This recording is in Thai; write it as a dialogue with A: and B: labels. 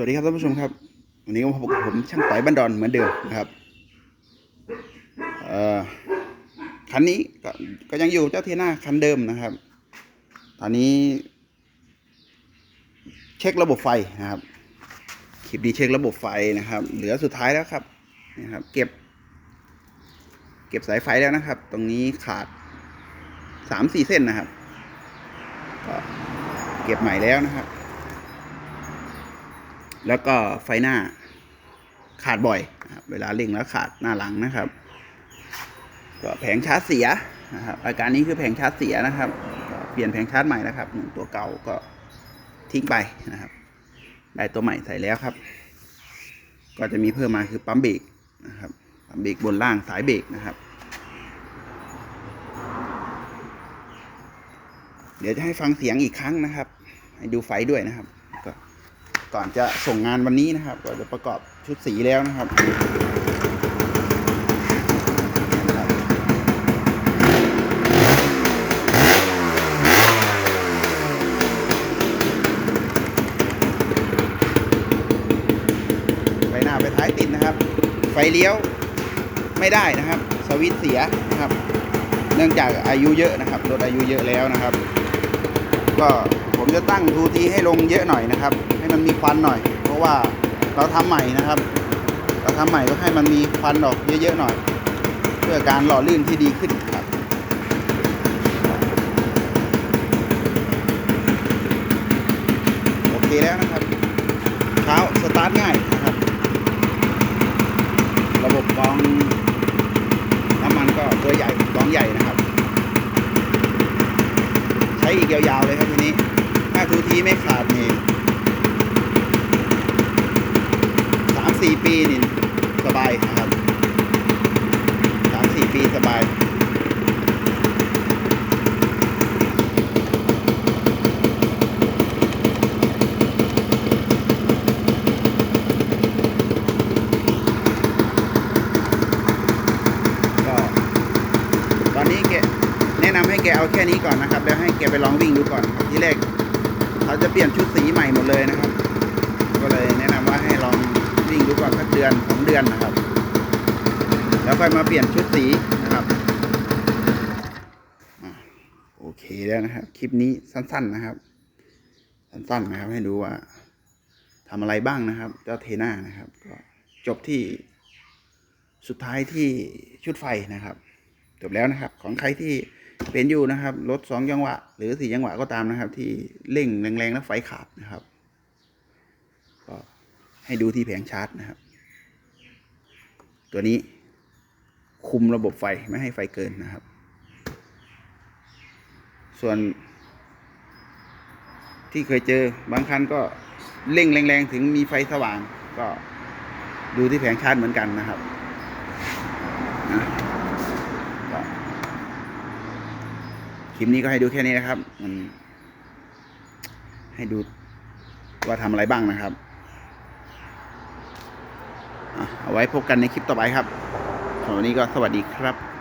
A: วัสดีครับท่านผู้ชมครับ วันนี้ก็พบกับผมช่างต่อยบ้านดอนเหมือนเดิมนะครับคันนี้ก็ก็ยังอยู่เจ้าเทน่าคันเดิมนะครับ ตอนนี้ เช็คระบบไฟนะครับคลิปนี้เช็คระบบไฟนะครับ เหลือสุดท้ายแล้วครับนะครับ เก็บ เก็บสายไฟแล้วนะครับ ตรงนี้ขาดสามสี่เส้นนะครับก็เก็บใหม่แล้วนะครับ แล้วก็ไฟหน้าขาดบ่อย เวลาเร่งแล้วขาดหน้าหลังนะครับ ก็แผงชาร์จเสียนะครับอาการนี้คือแผงชาร์จเสียนะครับ เปลี่ยนแผงชาร์จใหม่แล้วครับหนึ่งตัวเก่าก็ทิ้งไปนะครับ ได้ตัวใหม่ใส่แล้วครับ ก็จะมีเพิ่มมาคือปั๊มเบรกนะครับ ปั๊มเบรกบนล่างสายเบรกนะครับ เดี๋ยวจะให้ฟังเสียงอีกครั้งนะครับ ให้ดูไฟด้วยนะครับ ก่อนจะส่งงานวันนี้นะครับก็จะประกอบชุดสีแล้วนะครับไฟหน้าไฟท้ายติดนะครับไฟเลี้ยวไม่ได้นะครับ สวิตเสียนะครับ เนื่องจากอายุเยอะนะครับรถอายุเยอะแล้วนะครับ ก็ผมจะตั้งทูทีให้ลงเยอะหน่อยนะครับ ให้มันมีควันหน่อย เพราะว่าเราทำใหม่นะครับ เราทำใหม่ก็ให้มันมีควันออกเยอะๆหน่อย เพื่อการหล่อลื่นที่ดีขึ้นครับโอเคแล้วนะครับเช้าสตาร์ทง่ายนะครับ ระบบกองน้ำมันก็ตัวใหญ่กองใหญ่นะครับ ช้อีกยาวๆเลยครับทีนี้ถ้าทูทีไม่ขาดนี่สามสี่ปีนี่สบายนะครับสามสี่ปีสบาย ก็ตอนนี้แก แนะนำให้แกเอาแค่นี้ก่อนนะครับแล้วให้แกไปลองวิ่งดูก่อนที่แรกเขาจะเปลี่ยนชุดสีใหม่หมดเลยนะครับ ก็เลยแนะนำว่าให้ลองวิ่งดูก่อนสักเดือนสองเดือนนะครับ แล้วค่อยมาเปลี่ยนชุดสีนะครับอโอเคแล้วนะครับ คลิปนี้สั้น ๆนะครับ สั้นๆนะครับ ให้ดูว่าทำอะไรบ้างนะครับเจ้าเทน่านะครับก็จบที่สุดท้ายที่ชุดไฟนะครับ จบแล้วนะครับ ของใครที่ เป็นอยู่นะครับ รถสองจังหวะ หรือสี่จังหวะก็ตามนะครับ ที่เร่งแรงๆแล้วไฟขาดนะครับ ก็ให้ดูที่แผงชาร์จนะครับ ตัวนี้คุมระบบไฟไม่ให้ไฟเกินนะครับ ส่วน ที่เคยเจอบางคันก็เร่งแรงๆ ถึงมีไฟสว่าง ก็ดูที่แผงชาร์จเหมือนกันนะครับ นะก็ คลิปนี้ก็ให้ดูแค่นี้นะครับมันให้ดูว่าทำอะไรบ้างนะครับ เอาไว้พบกันในคลิปต่อไปครับสำหรับวันนี้ก็สวัสดีครับ